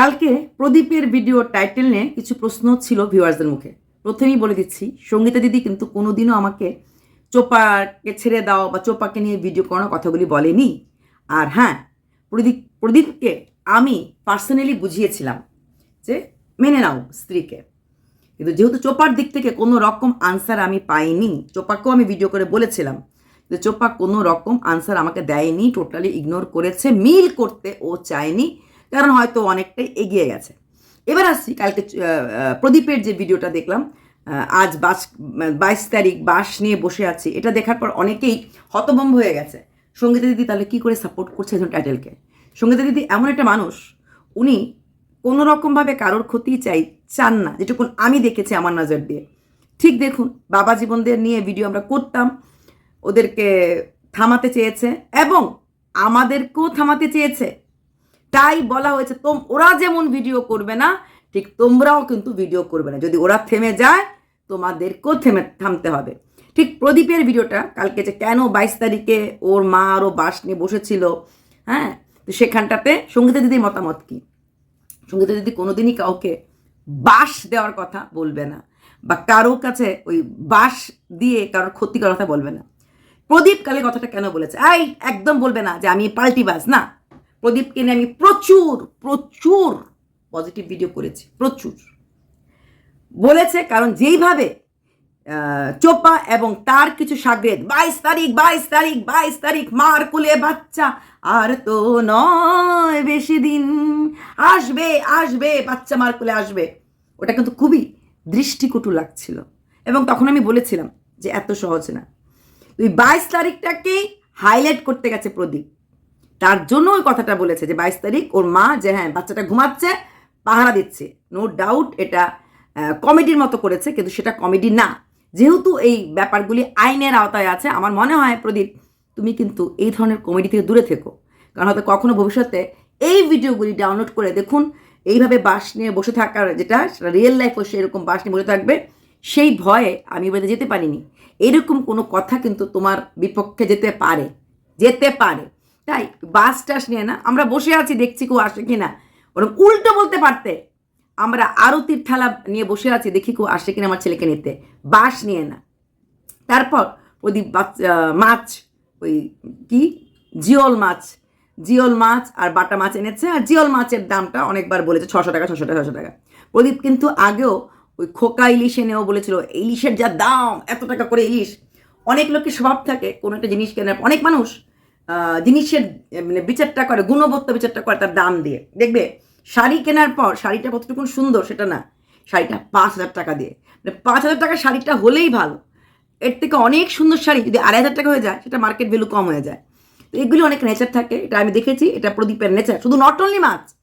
কালকে প্রদীপের video title নিয়ে কিছু প্রশ্ন ছিল ভিউয়ার্সদের মুখে। প্রথমেই বলে দিচ্ছি, সঙ্গীতা দিদি কিন্তু কোনোদিনও আমাকে চোপাকে ছেড়ে দাও বা চোপাকে নিয়ে ভিডিও করানোর কথাগুলি বলেনি। আর হ্যাঁ প্রদীপ, প্রদীপকে আমি পার্সোনালি বুঝিয়েছিলাম যে মেনে নাও স্ত্রীকে। কিন্তু যেহেতু চোপার দিক থেকে কোনো রকম আনসার আমি পাইনি, চোপাকেও আমি ভিডিও করে বলেছিলাম যে চোপা কোনো রকম আনসার আমাকে দেয়নি টোটালি ইগনোর করেছে, মিল করতে ও চায়নি। কারণ হয়তো অনেকটাই এগিয়ে গেছে। এবার আসছি কালকে প্রদীপের যে ভিডিওটা দেখলাম আজ বাস বাইশ তারিখ বাস নিয়ে বসে আছি। এটা দেখার পর অনেকেই হতভম্ব হয়ে গেছে। সঙ্গীতা দিদি তাহলে কী করে সাপোর্ট করছে একজন টাইটেলকে সঙ্গীতা দিদি এমন একটা মানুষ, উনি কোনো রকমভাবে কারোর ক্ষতি চাই, চান না, যেটুকুন আমি দেখেছি আমার নজর দিয়ে। ঠিক দেখুন, বাবা জীবনদের নিয়ে ভিডিও আমরা করতাম, ওদেরকে থামাতে চেয়েছে এবং আমাদেরকেও থামাতে চেয়েছে। তাই বলা হয়েছে, তোম, ওরা যেমন ভিডিও করবে না, ঠিক তোমরাও কিন্তু ভিডিও করবে না। যদি ওরা থেমে যায়, তোমাদেরকেও থেমে, থামতে হবে। ঠিক প্রদীপের ভিডিওটা কালকে যে কেন বাইশ তারিখে ওর মা আরও বাস নিয়ে বসেছিল হ্যাঁ? তো সেখানটাতে সঙ্গীতা দিদির মতামত কী? সঙ্গীতা দিদি কোনোদিনই কাউকে বাস দেওয়ার কথা বলবে না, বা কারও কাছে ওই বাস দিয়ে কারোর ক্ষতি করার কথা বলবে না। প্রদীপ কালে কথাটা কেন বলেছে? এই, একদম বলবে না যে আমি পাল্টি বাস না। প্রদীপকে নিয়ে আমি প্রচুর প্রচুর পজিটিভ ভিডিও করেছি, প্রচুর। বলেছে কারণ যেইভাবে চোপা এবং তার কিছু সাগরেদ, বাইশ তারিখ বাইশ তারিখ বাইশ তারিখ, মার কুলে বাচ্চা, আর তো নয় বেশি দিন। আসবে আসবে, বাচ্চা মার কুলে আসবে। ওটা কিন্তু খুবই দৃষ্টিকটু লাগছিল। এবং তখন আমি বলেছিলাম যে এত সহজ না। তুই বাইশ তারিখটাকেই হাইলাইট করতে গেছে প্রদীপ। তার জন্য ওই কথাটা বলেছে যে বাইশ তারিখ ওর মা যে হ্যাঁ বাচ্চাটা ঘুমাচ্ছে, পাহারা দিচ্ছে। নো ডাউট এটা কমেডির মতো করেছে, কিন্তু সেটা কমেডি না। যেহেতু এই ব্যাপারগুলি আইনের আওতায় আছে, আমার মনে হয় প্রদীপ, তুমি কিন্তু এই ধরনের কমেডি থেকে দূরে থেকো। কারণ হয়তো কখনো ভবিষ্যতে এই ভিডিওগুলি ডাউনলোড করে দেখুন, এইভাবে বাস নিয়ে বসে থাকার যেটা, সেটা রিয়েল লাইফও সেরকম বাস নিয়ে বসে থাকবে, সেই ভয়ে আমি বলতে যেতে পারিনি। এরকম কোনো কথা কিন্তু তোমার বিপক্ষে যেতে পারে যেতে পারে। তাই বাস টাস নিয়ে না, আমরা বসে আছি, দেখছি কেউ আসে কি না ওরকম উল্টো বলতে পারতে। আমরা আরতির থালা নিয়ে বসে আছি, দেখি কেউ আসে কিনা আমার ছেলেকে নিতে। বাস নিয়ে না। তারপর বাচ্চা মাছ, ওই কি? জিওল মাছ। জিওল মাছ আর বাটা মাছ এনেছে, আর জিওল মাছের দামটা অনেকবার বলেছে, ছশো টাকা ছশো টাকা ছশো টাকা। প্রদীপ কিন্তু আগেও ওই খোকা ইলিশ এনেও বলেছিল, ইলিশের যা দাম, এত টাকা করে ইলিশ। অনেক লোকের স্বভাব থাকে, কোনো একটা জিনিস কেনার। অনেক মানুষ জিনিসের মানে বিচারটা করে, গুণবত্তা বিচারটা করে তার দাম দিয়ে। দেখবে, শাড়ি কেনার পর শাড়িটা কতটুকু সুন্দর, সেটা না। শাড়িটা পাঁচ হাজার টাকা দিয়ে। মানে পাঁচ হাজার টাকা শাড়িটা হলেই ভালো। এর থেকে অনেক সুন্দর শাড়ি যদি আড়াই হাজার টাকা হয়ে যায়, সেটা মার্কেট ভ্যালু কম হয়ে যায়। তো এগুলি অনেক নেচার থাকে, এটা আমি দেখেছি, এটা প্রদীপের নেচার শুধু নট অনলি মাছ,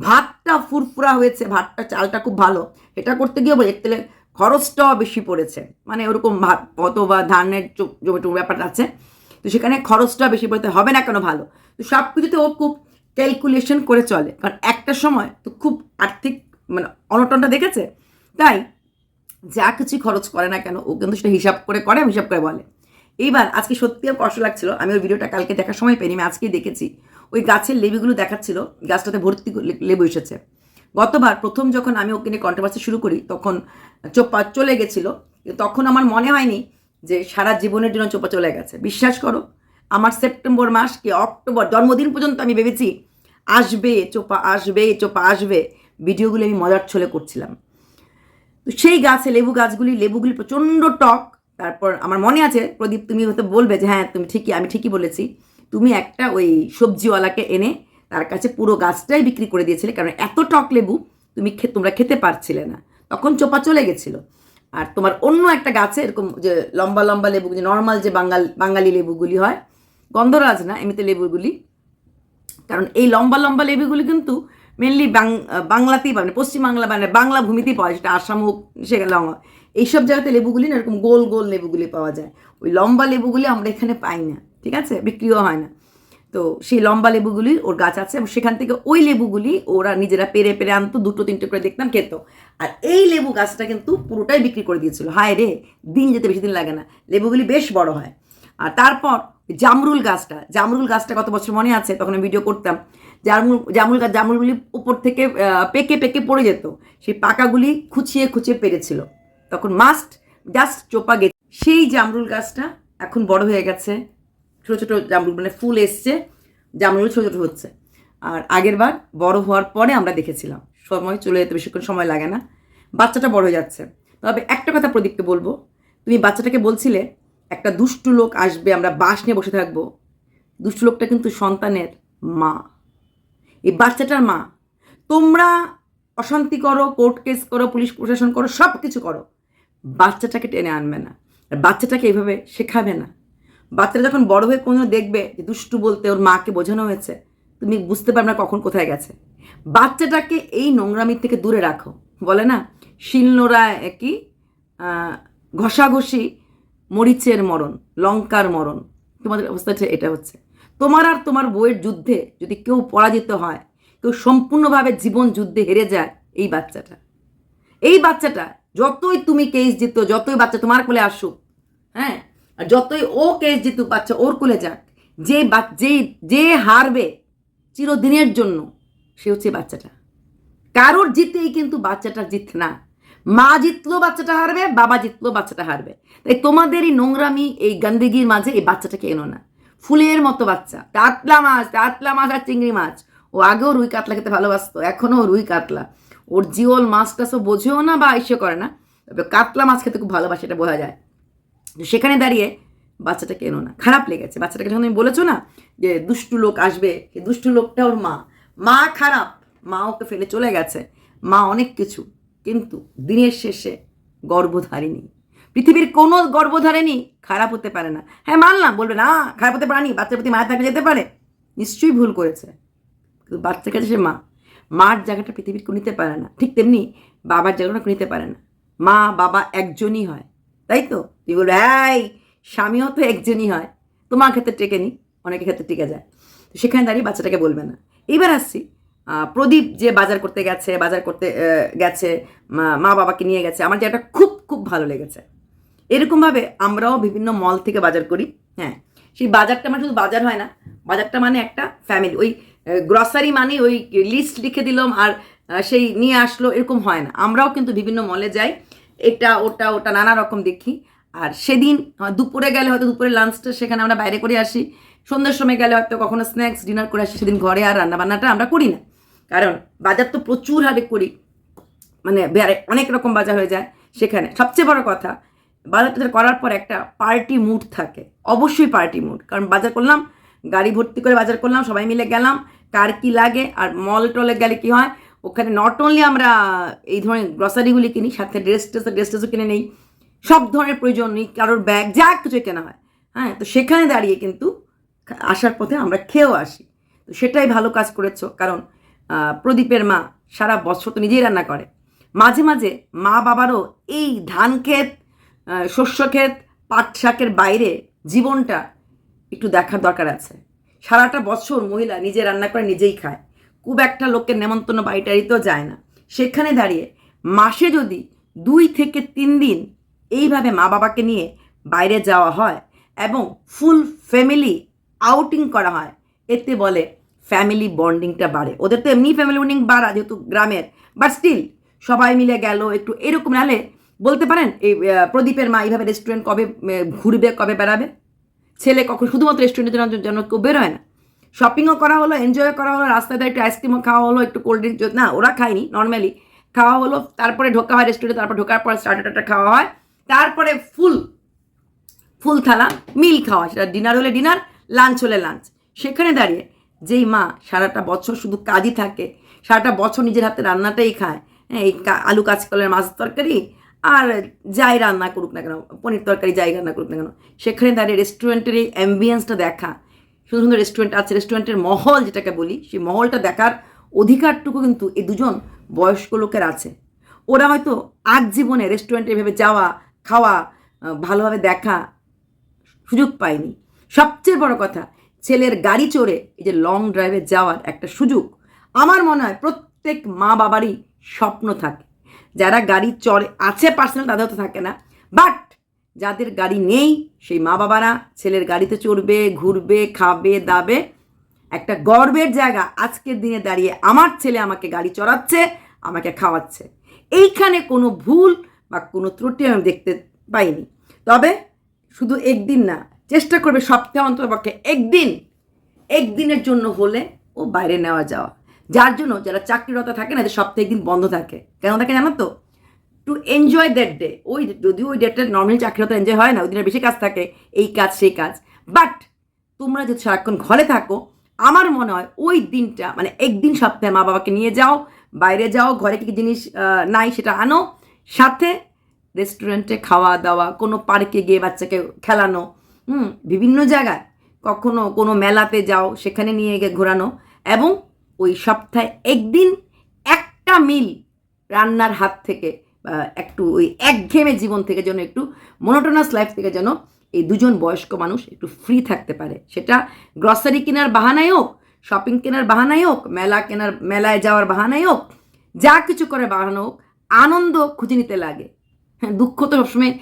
ভাতটা ফুরফুরা হয়েছে, ভাতটা চালটা খুব ভালো। এটা করতে গিয়ে এর তেলে খরচটাও বেশি পড়েছে। মানে ওরকম ভাত অত বা ধানের চো- জমি ব্যাপারটা আছে। তো সেখানে খরচটা বেশি পড়তে হবে না কেন ভালো? তো সব কিছুতে ও খুব ক্যালকুলেশন করে চলে। কারণ একটা সময় তো খুব আর্থিক মানে অনটনটা দেখেছে? তাই যা কিছু খরচ করে না কেন ও কিন্তু সেটা হিসাব করে করে, হিসাব করে বলে। এইবার আজকে সত্যি আমার কষ্ট লাগছিল। আমি ওই ভিডিওটা কালকে দেখার সময় পাইনি আমি আজকেই দেখেছি। ওই গাছের লেবুগুলো দেখাচ্ছিল, গাছটাতে ভর্তি লেবু এসেছে। গতবার প্রথম যখন আমি ওকে নিয়ে কন্ট্রোভার্সি শুরু করি, তখন চোপা চলে গেছিল। তখন আমার মনে হয়নি যে সারা জীবনের জন্য চোপা চলে গেছে। বিশ্বাস করো, আমার সেপ্টেম্বর মাস কি অক্টোবর জন্মদিন পর্যন্ত আমি ভেবেছি, আসবে, চোপা আসবে চোপা আসবে, ভিডিওগুলো আমি মজার ছলে করছিলাম। তো সেই গাছে লেবু গাছগুলি লেবুগুলি প্রচণ্ড টক, তারপর আমার মনে আছে, প্রদীপ তুমি হয়তো বলবে যে হ্যাঁ তুমি ঠিকই, আমি ঠিকই বলেছি, তুমি একটা ওই সবজিওয়ালাকে এনে তার কাছে পুরো গাছটাই বিক্রি করে দিয়েছিলে, কারণ এত টক লেবু তুমি তোমরা খেতে পারছিলে না। তখন চোপা চলে গেছিল। আর তোমার অন্য একটা গাছে এরকম যে লম্বা লম্বা লেবু, যে নর্মাল যে বাঙাল বাঙালি লেবুগুলি হয়, গন্ধরাজ না, এমনিতে লেবুগুলি। কারণ এই লম্বা লম্বা লেবুগুলি কিন্তু মেনলি বাংলাতেই পাবে পশ্চিম বাংলা মানে বাংলা ভূমিতেই পাওয়া যায়, সেটা আসাম হোক লঙ্কা এইসব জায়গাতে লেবুগুলি না এরকম গোল গোল লেবুগুলি পাওয়া যায়। ওই লম্বা লেবুগুলি আমরা এখানে পাই না, ঠিক আছে? বিক্রিও হয় না। তো সেই লম্বা লেবুগুলি ওর গাছ আছে এবং সেখান থেকে ওই লেবুগুলি ওরা নিজেরা পেরে পেরে আনতো, দুটো তিনটে করে দেখতাম, খেত। আর এই লেবু গাছটা কিন্তু পুরোটাই বিক্রি করে দিয়েছিল। হায় রে, দিন যেতে বেশি দিন লাগে না। লেবুগুলি বেশ বড় হয়। আর তারপর জামরুল গাছটা জামরুল গাছটা কত বছর মনে আছে? তখন আমি ভিডিও করতাম। জামরুল জামরুল গাছ, জামরুলগুলি উপর থেকে পেকে পেকে পড়ে যেত। সেই পাকাগুলি খুঁচিয়ে খুঁচিয়ে পেরেছিল। তখন মাস্ট জাস্ট চোপা গেছে। সেই জামরুল গাছটা এখন বড় হয়ে গেছে। ছোটো ছোটো জামরুল মানে ফুল এসছে, জামরুল ছোটো ছোটো হচ্ছে। আর আগের বার বড় হওয়ার পরে আমরা দেখেছিলাম। সময় চলে যেতে বেশিক্ষণ সময় লাগে না। বাচ্চাটা বড় হয়ে যাচ্ছে। তবে একটা কথা প্রদীপকে বলব, তুমি বাচ্চাটাকে বলছিলে, একটা দুষ্টু লোক আসবে, আমরা বাস নিয়ে বসে থাকব। দুষ্টু লোকটা কিন্তু সন্তানের মা। এই বাচ্চাটার মা। তোমরা অশান্তি করো, কোর্ট কেস করো, পুলিশ প্রশাসন করো সব কিছু করো। বাচ্চাটাকে টেনে আনবে না। আর বাচ্চাটাকে এইভাবে শেখাবে না। বাচ্চাটা যখন বড় হয়ে কোনো দেখবে যে দুষ্টু বলতে ওর মাকে বোঝানো হয়েছে তুমি বুঝতে পারবে না কখন কোথায় গেছে। বাচ্চাটাকে এই নোংরামির থেকে দূরে রাখো। বলে না কি আহ, ঘষাঘষি মরিচের মরণ লঙ্কার মরণ। তোমাদের অবস্থাটা এটা হচ্ছে। তোমার আর তোমার বইয়ের যুদ্ধে যদি কেউ পরাজিত হয় কেউ সম্পূর্ণভাবে জীবন যুদ্ধে হেরে যায় এই বাচ্চাটা। এই বাচ্চাটা যতই তুমি কেস জিতো যতই বাচ্চা তোমার কোলে আসুক হ্যাঁ আর যতই ও কেস জিতুক, বাচ্চা ওর কোলে যাক, যে বা- যে যে হারবে চিরদিনের জন্য, সে হচ্ছে বাচ্চাটা। কারোর জিতেই কিন্তু বাচ্চাটা জিত না। মা জিতলো বাচ্চাটা হারবে, বাবা জিতলো বাচ্চাটা হারবে। তাই তোমাদের এই নোংরামি এই গন্দেগির মাঝে এই বাচ্চাটাকে এনো না। ফুলের মতো বাচ্চা, কাতলা মাছ কাতলা মাছ আর চিংড়ি মাছ। ও আগেও রুই কাতলা খেতে ভালোবাসতো, এখনও রুই কাতলা। ওর জিওল মাছটা সব বোঝেও না বা ইসে করে না। তবে কাতলা মাছ খেতে খুব ভালোবাসে, এটা বোঝা যায়। সেখানে দাঁড়িয়ে বাচ্চাটাকে এনো না। খারাপ লেগেছে। বাচ্চাটাকে যখন তুমি বলেছ না যে দুষ্টু লোক আসবে, সেই দুষ্টু লোকটা ওর মা। মা খারাপ, মা ওকে ফেলে চলে গেছে। মা অনেক কিছু, কিন্তু দিনের শেষে গর্ভধারিণী। পৃথিবীর কোনো গর্ভধারিণী খারাপ হতে পারে না। হ্যাঁ মানলাম, বলবে, না, খারাপ হতে পারেনি, বাচ্চার প্রতি মায়ের থাকলে যেতে পারে। নিশ্চয়ই ভুল করেছে। কিন্তু বাচ্চার কাছে সে মা। মার জায়গাটা পৃথিবীর কেউ নিতে পারে না। ঠিক তেমনি বাবার জায়গাটা নিতে পারে না। মা, বাবা একজনই হয়। তাই তো? তুই বলবে, এই, স্বামীও তো একজনই হয়। তোমার ক্ষেত্রে টেকে নি, অনেকের ক্ষেত্রে টিকে যায়। তো সেখানে দাঁড়িয়ে বাচ্চাটাকে বলবে না। এইবার আসছি প্রদীপ যে বাজার করতে গেছে, বাজার করতে গেছে, মা- বাবাকে নিয়ে গেছে, আমার জায়গাটা খুব খুব ভালো লেগেছে। এরকমভাবে আমরাও বিভিন্ন মল থেকে বাজার করি হ্যাঁ। সেই বাজারটা মানে শুধু বাজার হয় না, বাজারটা মানে একটা ফ্যামিলি ওই গ্রসারি মানে ওই লিস্ট লিখে দিলাম আর সেই নিয়ে আসলো, এরকম হয় না। আমরাও কিন্তু বিভিন্ন মলে যাই এটা, ওটা ওটা, নানা রকম দেখি। আর সেদিন দুপুরে গেলে হয়তো দুপুরে লাঞ্চটা সেখানে আমরা বাইরে করে আসি। সন্ধ্যের সময় গেলে হয়তো কখনো স্ন্যাক্স ডিনার করে আসি, সেদিন ঘরে আর রান্নাবান্নাটা আমরা করি না। কারণ বাজার তো প্রচুর হারে করি। মানে অনেক রকম বাজার হয়ে যায় সেখানে। সবচেয়ে বড় কথা, বাজার টাজার করার পর একটা পার্টি মুড থাকে। অবশ্যই পার্টি মুড কারণ বাজার করলাম, গাড়ি ভর্তি করে বাজার করলাম, সবাই মিলে গেলাম, কার কি লাগে, আর মল টলে গেলে কি হয় ওখানে নট অনলি আমরা এই ধরনের গ্রসারিগুলি কিনি, সাথে ড্রেস ট্রেস ড্রেস ট্রেসও কিনে নেই, সব ধরনের প্রয়োজন নেই, কারোর ব্যাগ যা কিছু কেনা হয়। হ্যাঁ তো সেখানে দাঁড়িয়ে কিন্তু আসার পথে আমরা খেয়েও আসি। তো সেটাই ভালো কাজ করেছ, কারণ প্রদীপের মা সারা বছর তো নিজেই রান্না করে। মাঝে মাঝে মা বাবারও এই ধান ক্ষেত শস্য ক্ষেত, পাট শাকের বাইরে জীবনটা একটু দেখার দরকার আছে। সারাটা বছর মহিলা নিজে রান্না করে নিজেই খায়। খুব একটা লোকের নেমন্তন্ন বাড়িটারিতেও যায় না। সেখানে দাঁড়িয়ে মাসে যদি দুই থেকে তিন দিন এইভাবে মা বাবাকে নিয়ে বাইরে যাওয়া হয় এবং ফুল ফ্যামিলি আউটিং করা হয়, এতে বলে ফ্যামিলি বন্ডিংটা বাড়ে। ওদের তো এমনি ফ্যামিলি বন্ডিং বাড়া যেহেতু গ্রামের বাট স্টিল সবাই মিলে গেল একটু এরকম নাহলে বলতে পারেন এই প্রদীপের মা এইভাবে রেস্টুরেন্ট কবে ঘুরবে, কবে বেড়াবে? ছেলে কখন, শুধুমাত্র রেস্টুরেন্টের জন্য কেউ বেরোয় না? শপিংও করা হলো এনজয় করা হলো, রাস্তায় একটু আইসক্রিমও খাওয়া হলো, একটু কোল্ড ড্রিঙ্ক না, ওরা খায়নি নর্মালি খাওয়া হলো, তারপরে ঢোকা হয় রেস্টুরেন্টে তারপর ঢোকার পর স্টার্টার টার্টার খাওয়া হয়, তারপরে ফুল ফুল থালা মিল খাওয়া সেটা ডিনার হলে ডিনার লাঞ্চ হলে লাঞ্চ সেখানে দাঁড়িয়ে যেই মা সারাটা বছর শুধু কাজই থাকে, সারাটা বছর নিজের হাতে রান্নাটাই খায় হ্যাঁ এই আলু কাঁচকলের মাছ তরকারি আর যাই রান্না করুক না কেন, পনির তরকারি যাই রান্না করুক না কেন, সেখানে দাঁড়িয়ে রেস্টুরেন্টের এই অ্যাম্বিয়েন্সটা দেখা। সুন্দর সুন্দর রেস্টুরেন্ট আছে রেস্টুরেন্টের মহল যেটাকে বলি, সেই মহলটা দেখার অধিকারটুকু কিন্তু এই দুজন বয়স্ক লোকের আছে। ওরা হয়তো আজ জীবনে রেস্টুরেন্টে এভাবে যাওয়া, খাওয়া ভালোভাবে দেখা সুযোগ পায়নি। সবচেয়ে বড় কথা, ছেলের গাড়ি চড়ে এই যে লং ড্রাইভে যাওয়ার একটা সুযোগ, আমার মনে হয় প্রত্যেক মা বাবারই স্বপ্ন থাকে। যারা গাড়ি চড়ে, আছে পার্সোনাল তাদের তো থাকে না বাট যাদের গাড়ি নেই, সেই মা বাবারা ছেলের গাড়িতে চড়বে, ঘুরবে, খাবে, দাবে। একটা গর্বের জায়গা, আজকের দিনে দাঁড়িয়ে আমার ছেলে আমাকে গাড়ি চড়াচ্ছে, আমাকে খাওয়াচ্ছে। এইখানে কোনো ভুল বা কোনো ত্রুটি আমি দেখতে পাইনি। তবে শুধু একদিন না, চেষ্টা করবে সপ্তাহে অন্ততপক্ষে একদিন, একদিনের জন্য হলে ও বাইরে নেওয়া যাওয়া। যার জন্য যারা চাকরিরত থাকে না যে সপ্তাহে একদিন বন্ধ থাকে। কেন থাকে জানো তো? টু এনজয় দ্যাট ডে ওই যদিও ওই ডেটটা নর্মালি হতো এনজয় হয় না, ওই দিনের বেশি কাজ থাকে, এই কাজ, সেই কাজ। বাট তোমরা যদি সারাক্ষণ ঘরে থাকো, আমার মনে হয় ওই দিনটা মানে একদিন সপ্তাহে মা বাবাকে নিয়ে যাও, বাইরে যাও, ঘরে কি জিনিস নাই সেটা আনো, সাথে রেস্টুরেন্টে খাওয়া দাওয়া, কোনো পার্কে গিয়ে বাচ্চাকে খেলানো, হুম, বিভিন্ন জায়গায়। কখনো কোনো মেলাতে যাও, সেখানে নিয়ে গিয়ে ঘোরানো এবং ওই সপ্তাহে একদিন একটা মিল রান্নার হাত থেকে একটু ওই একঘেয়েমে জীবন থেকে যেন একটু মনোটোনাস লাইফ থেকে যেন এই দুজন বয়স্ক মানুষ একটু ফ্রি থাকতে পারে। সেটা গ্রসারি কেনার বাহানায় হোক শপিং কেনার বাহানায় হোক, মেলা কেনার, মেলায় যাওয়ার বাহানায় হোক, যা কিছু করে বাহানো হোক, আনন্দ খুঁজে নিতে লাগে। হ্যাঁ দুঃখ তো সবসময়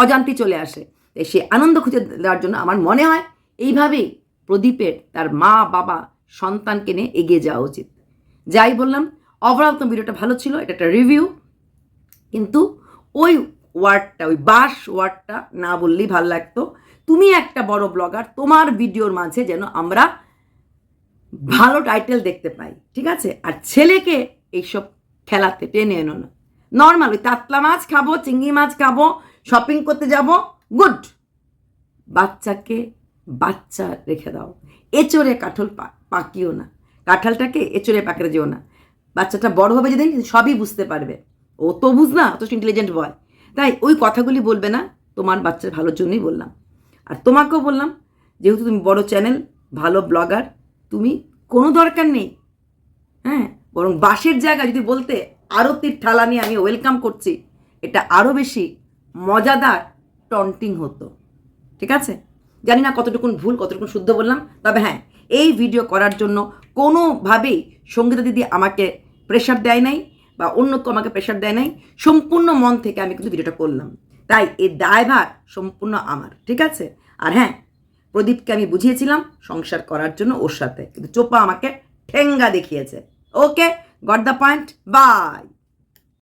অজান্তি চলে আসে। তাই সে আনন্দ খুঁজে দেওয়ার জন্য আমার মনে হয় এইভাবেই প্রদীপের তার মা, বাবা, সন্তানকে নিয়ে এগিয়ে যাওয়া উচিত। যাই বললাম ওভারঅল তো ভিডিওটা ভালো ছিল, এটা একটা রিভিউ কিন্তু ওই ওয়ার্ডটা, ওই বাস ওয়ার্ডটা না বললেই ভালো লাগতো। তুমি একটা বড় ব্লগার, তোমার ভিডিওর মাঝে যেন আমরা ভালো টাইটেল দেখতে পাই, ঠিক আছে? আর ছেলেকে এইসব খেলাতে টেনে এনো না নর্মাল ওই কাতলা মাছ খাব, চিংড়ি মাছ খাব শপিং করতে যাব গুড বাচ্চাকে বাচ্চা রেখে দাও। এচোরে কাঠল পাকিও না। কাঁঠালটাকে এচোরে পাকড়ে যেও না। বাচ্চাটা বড় হবে যেদিন সবই বুঝতে পারবে। ও তো বুঝ না অত ইন্টেলিজেন্ট বয় তাই ওই কথাগুলি বলবে না, তোমার বাচ্চার ভালোর জন্যই বললাম। আর তোমাকেও বললাম, যেহেতু তুমি বড় চ্যানেল ভালো ব্লগার তুমি কোনো দরকার নেই। হ্যাঁ বরং বাসের জায়গা যদি বলতে আরতির থালা নিয়ে আমি ওয়েলকাম করছি, এটা আরও বেশি মজাদার টন্টিং হতো। ঠিক আছে? জানি না কতটুকুন ভুল, কতটুকুন শুদ্ধ বললাম, তবে হ্যাঁ এই ভিডিও করার জন্য কোনোভাবেই সঙ্গীতা দিদি আমাকে প্রেশার দেয় নাই। বা অন্য কেউ আমাকে প্রেশার দেয় নাই, সম্পূর্ণ মন থেকে আমি কিন্তু ভিডিওটা করলাম। তাই এই দায়ভার সম্পূর্ণ আমার, ঠিক আছে? আর হ্যাঁ প্রদীপকে আমি বুঝিয়েছিলাম সংসার করার জন্য ওর সাথে, কিন্তু চোপা আমাকে ঠেঙ্গা দেখিয়েছে। Okay got the point bye